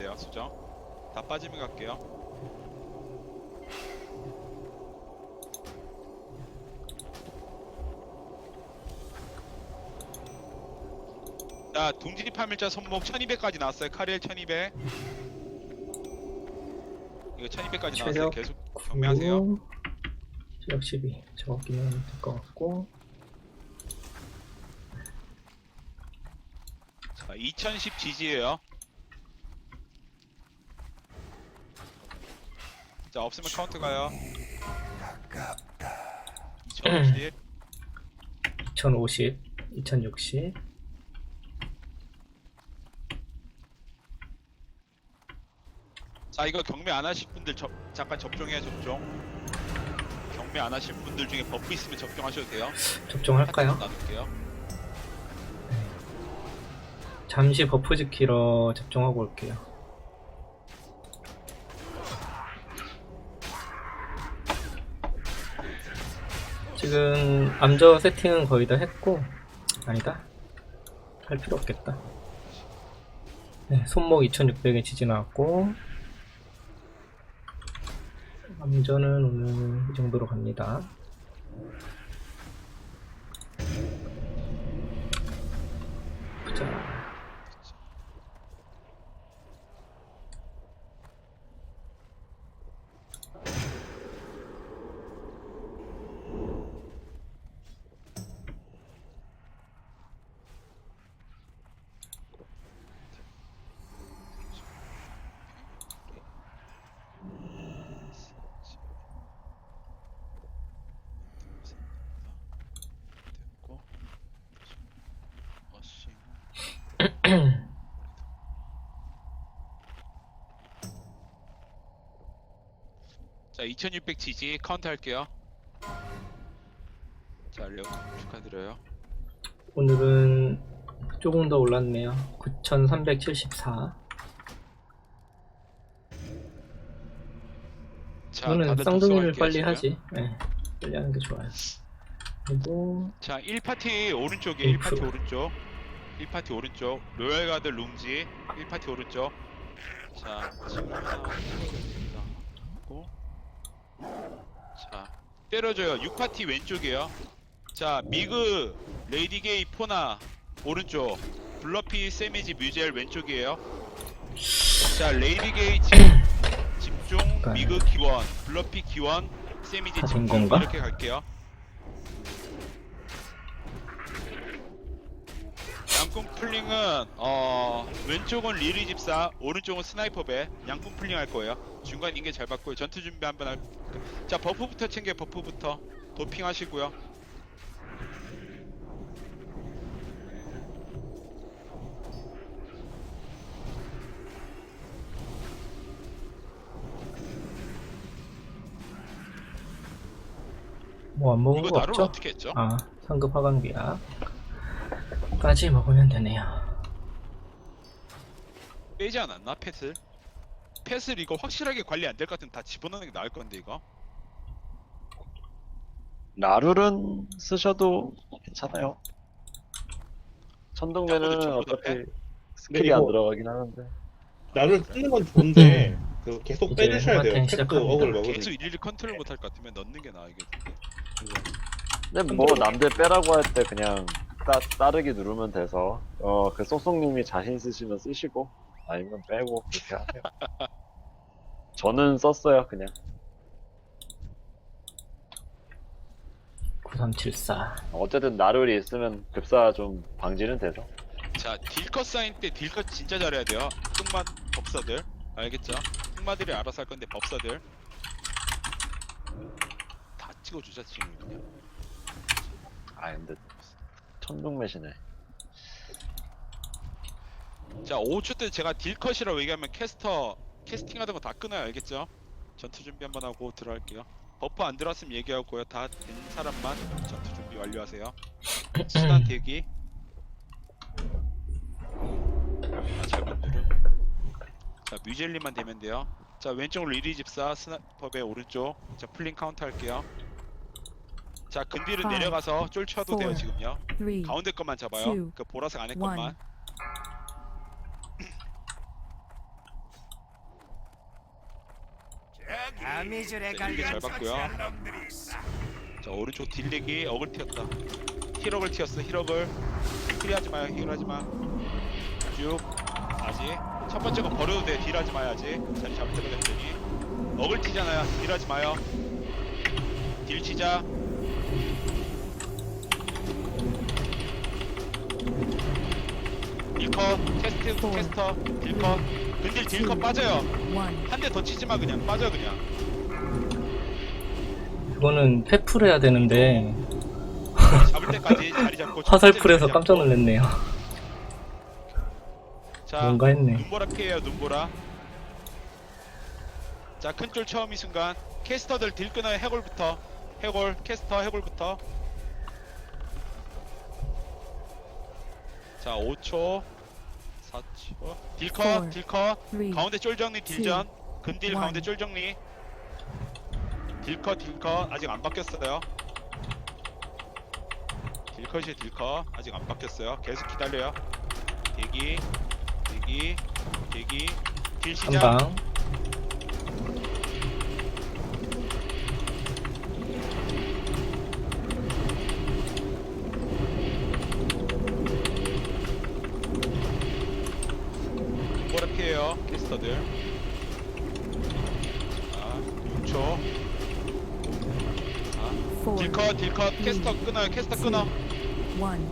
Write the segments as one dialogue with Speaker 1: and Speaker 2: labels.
Speaker 1: 돼요 수정 다 빠지면 갈게요. 자 둥지 파밀자 손목 1200까지 나왔어요. 카리엘 1200 이거 1200까지 나왔어요. 계속 경매하세요.
Speaker 2: 체력 12 적기면 될것 같고.
Speaker 1: 자 2010 지지예요 자 없으면 카운트 가요. 2050
Speaker 2: 2050 2060
Speaker 1: 자 이거 경매 안 하실 분들 접, 잠깐 접종해요 접종 경매 안 하실 분들 중에 버프 있으면 접종하셔도 돼요.
Speaker 2: 접종할까요?
Speaker 1: 나눌게요.
Speaker 2: 잠시 버프 지키러 접종하고 올게요 지금 암저 세팅은 거의 다 했고 아니다. 할 필요 없겠다. 네, 손목 2600에 지지 나왔고 암저는 오늘 이 정도로 갑니다. 보자
Speaker 1: 됐고 어싱 자 2600 지지 카운트 할게요 자 레오 축하드려요
Speaker 2: 오늘은 조금 더 올랐네요. 9,374.
Speaker 1: 자
Speaker 2: 이거는
Speaker 1: 다들
Speaker 2: 쌍둥이를
Speaker 1: 독서할게요,
Speaker 2: 빨리
Speaker 1: 지금.
Speaker 2: 하지. 네, 빨리 하는 게 좋아요. 그리고
Speaker 1: 자 1파티 오른쪽에
Speaker 2: 음,
Speaker 1: 1파티
Speaker 2: 그-
Speaker 1: 오른쪽 1파티 오른쪽. 로얄가드 룽지. 1파티 오른쪽. 자 지금 하나 하고 자 때려줘요. 6파티 왼쪽이에요. 자 미그 레이디게이 포나 오른쪽. 블러피 세미지 뮤젤 왼쪽이에요. 자 레이디게이 집, 집중. 미그 기원 블러피 기원 세미지 집중? 이렇게 갈게요 양궁 풀링은 어 왼쪽은 리리 집사 오른쪽은 스나이퍼 배 양궁 풀링 할 거예요 중간 인계 잘 받고요 전투 준비 한번 할 자 버프부터 챙겨 버프부터 도핑 하시고요
Speaker 2: 뭐 안 먹은
Speaker 1: 이거
Speaker 2: 거
Speaker 1: 나를
Speaker 2: 없죠?
Speaker 1: 어떻게 했죠?
Speaker 2: 아, 상급 화강비야. 까지 먹으면 되네요.
Speaker 1: 빼지 않았나 펫을? 펫을 이거 확실하게 관리 안 될 것 같으면 다 집어넣는 게 나을 건데 이거
Speaker 3: 나룰은 쓰셔도 괜찮아요.
Speaker 1: 전부 다
Speaker 3: 어차피 스킬이 안 들어가긴 하는데
Speaker 4: 나를 쓰는 건 좋은데 그 계속
Speaker 2: 이제
Speaker 4: 빼주셔야 돼요. 팩도
Speaker 2: 시작합니다.
Speaker 4: 억을 먹으니.
Speaker 1: 계속 일일이 컨트롤 못 할 것 같으면 넣는 게 나아 이게
Speaker 3: 근데 뭐 남들 빼라고 할 때 그냥 따, 따르기 누르면 돼서 어 그 쏙쏙님이 자신 있으시면 쓰시고 아니면 빼고 그렇게 하세요. 저는 썼어요 그냥
Speaker 2: 9374.
Speaker 3: 어쨌든 나룰이 있으면 급사 좀 방지는 돼서
Speaker 1: 자 딜컷 사인 때 딜컷 진짜 잘해야 돼요 흑마 법사들 알겠죠? 흑마들이 알아서 할 건데 법사들 다 찍어주자 지금 그냥
Speaker 3: 아 근데 천둥매시네.
Speaker 1: 자 5초 때 제가 딜컷이라고 얘기하면 캐스터 캐스팅 하던 거 다 끊어요 알겠죠? 전투 준비 한번 하고 들어갈게요. 버프 안 들어왔으면 얘기하고요. 다 된 사람만 전투 준비 완료하세요. 순환 대기. 아 잘못 누름 자 뮤젤리만 되면 돼요. 자 왼쪽으로 리리 집사 스나퍼의 오른쪽. 자 플링 카운트 할게요 자 근딜은
Speaker 5: Five,
Speaker 1: 내려가서 쫄쳐도 돼요
Speaker 5: four,
Speaker 1: 지금요
Speaker 5: three,
Speaker 1: 가운데 것만 잡아요
Speaker 5: two,
Speaker 1: 그 보라색 안에
Speaker 5: one.
Speaker 1: 것만
Speaker 5: 아미줄에
Speaker 1: 자, 이게 잘 봤고요. 자 오른쪽 딜렉이 억을 튀었다. 힐억을 튀었어. 힐억을 힐하지 마요. 힐하지 마. 쭉 아직 첫 번째 거 버려도 돼. 딜하지 마요 아직. 자리 잡을 때가 됐더니 억을 튀잖아요. 딜하지 마요. 딜 치자. 딜컷 캐스트 캐스터 딜컷 근딜 딜컷 빠져요. 한 대 더 치지 마 그냥 빠져 그냥.
Speaker 2: 이거는 페풀 해야 되는데
Speaker 1: 잡을 때까지 자리 잡고
Speaker 2: 화살풀에서 깜짝. 놀랐네요.
Speaker 1: 자
Speaker 2: 뭔가 했네.
Speaker 1: 눈보라 피해요 눈보라 자 큰 쫄 처음 이 순간 캐스터들 딜 끊어요 해골부터 해골 캐스터 해골부터 자 5초 4초 딜컷 딜컷. 가운데 쫄 정리 딜전. 근딜
Speaker 6: one.
Speaker 1: 가운데 쫄 정리. 딜컷 딜컷. 아직 안 바뀌었어요. 딜컷이 딜컷. 아직 안 바뀌었어요. 계속 기다려요. 대기 대기 대기. 딜 시작.
Speaker 2: 한방
Speaker 1: 뭐라 캐스터들. 자 6초. 자
Speaker 6: four,
Speaker 1: 딜컷 딜컷. 캐스터 끊어요 캐스터 끊어.
Speaker 6: One.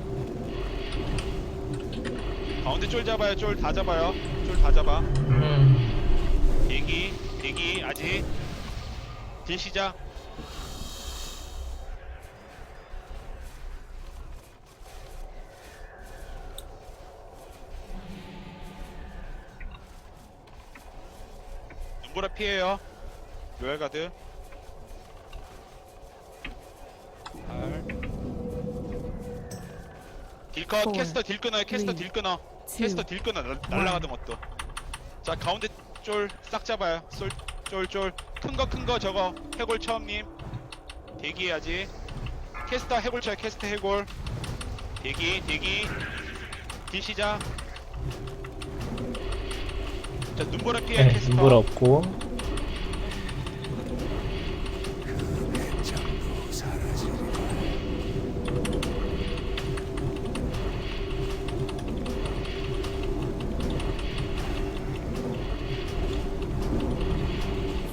Speaker 1: 가운데 쫄 잡아요 쫄 다 잡아요. 쫄 다 잡아.
Speaker 2: 음,
Speaker 1: 대기 대기 아직. 딜 시작 보라 피해요. 로얄 가드. 8 딜컷.
Speaker 6: Four,
Speaker 1: 캐스터 딜 끊어요. 캐스터
Speaker 6: three,
Speaker 1: 딜 끊어. 캐스터 딜 끊어. 날- 날라가던 것도 자 가운데 쫄 싹 잡아요. 쫄쫄쫄. 큰 거 큰 거 저거. 해골 처음님. 대기해야지. 캐스터 해골 쳐요. 캐스터 해골. 대기 대기. 딜 시작 자 눈보라 피해
Speaker 2: 네,
Speaker 1: 캐스터.
Speaker 2: 눈보라 없고.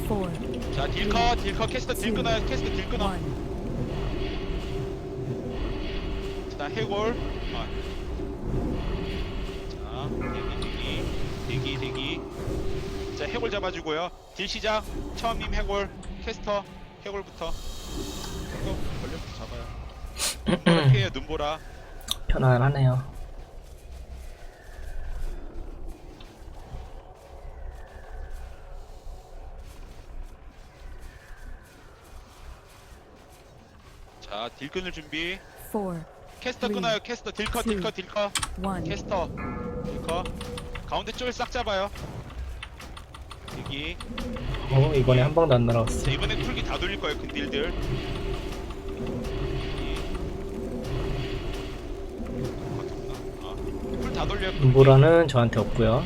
Speaker 6: Four,
Speaker 1: 자 딜컷 딜컷. 캐스터 딜 끊어요. 캐스터 딜 끊어. 자 해골 대기 대기. 자 해골 잡아주고요. 딜 시작 처음님 해골 캐스터 해골부터. 이거 걸려부터 잡아요. 눈보라 피해요 눈보라.
Speaker 2: 편안하네요.
Speaker 1: 자 딜 끊을 준비.
Speaker 6: Four,
Speaker 1: 캐스터
Speaker 6: Three,
Speaker 1: 끊어요 캐스터. 딜컷 딜컷 딜컷
Speaker 6: one.
Speaker 1: 캐스터. 딜컷 가운데 쫄 싹 잡아요. 대기.
Speaker 2: 어, 이번에 한 방도 안 날아왔어.
Speaker 1: 자 이번엔 풀기 다 돌릴 거예요 근딜들. 풀다 돌려요 풀기.
Speaker 2: 눈보라는 저한테 없고요.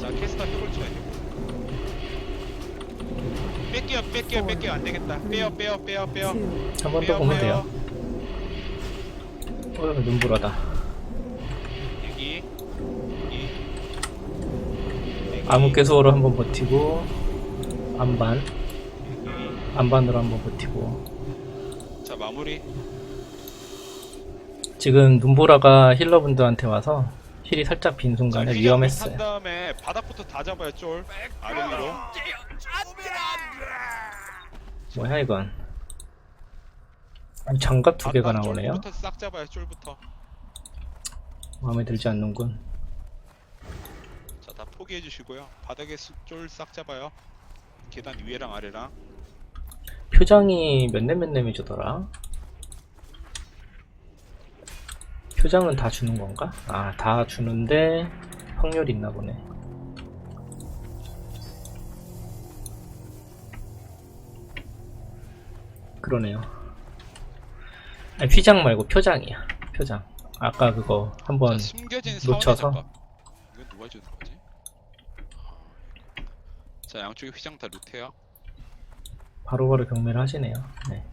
Speaker 1: 자 캐스터 해볼 쳐야 돼. 뺄게요 뺄게요 뺄게요 안 되겠다. 빼요 빼요 빼요 빼요.
Speaker 2: 한번더
Speaker 1: 빼요
Speaker 2: 보면
Speaker 1: 빼요.
Speaker 2: 돼요. 어, 눈보라다.
Speaker 1: 여기 여기. 여기,
Speaker 2: 암흑 개수로 한번 버티고 안반. 안반으로 한번 버티고.
Speaker 1: 자 마무리.
Speaker 2: 지금 눈보라가 힐러분들한테 와서 힐이 살짝 빈
Speaker 1: 자,
Speaker 2: 순간에
Speaker 1: 휘장
Speaker 2: 위험했어요.
Speaker 1: 한 다음에 바닥부터 다 잡아요 쫄. 아래 위로
Speaker 2: 뭐야 이건? 장갑 두 개가 나오네요.
Speaker 1: 쫄부터 싹 잡아요 쫄부터
Speaker 2: 마음에 들지 않는군.
Speaker 1: 자 다 포기해 주시고요 바닥에 쫄 싹 잡아요 계단 위에랑 아래랑
Speaker 2: 표장이 몇렙 몇렙이 주더라? 표장은 다 주는 건가? 아, 다 주는데 확률이 있나 보네. 그러네요. 아니, 휘장 말고 표장이야. 표장. 아까 그거 한번 놓쳐서?
Speaker 1: 이건 누가 주는 거지? 자 양쪽에 휘장 다 루테야.
Speaker 2: 바로바로 경매를 하시네요. 네.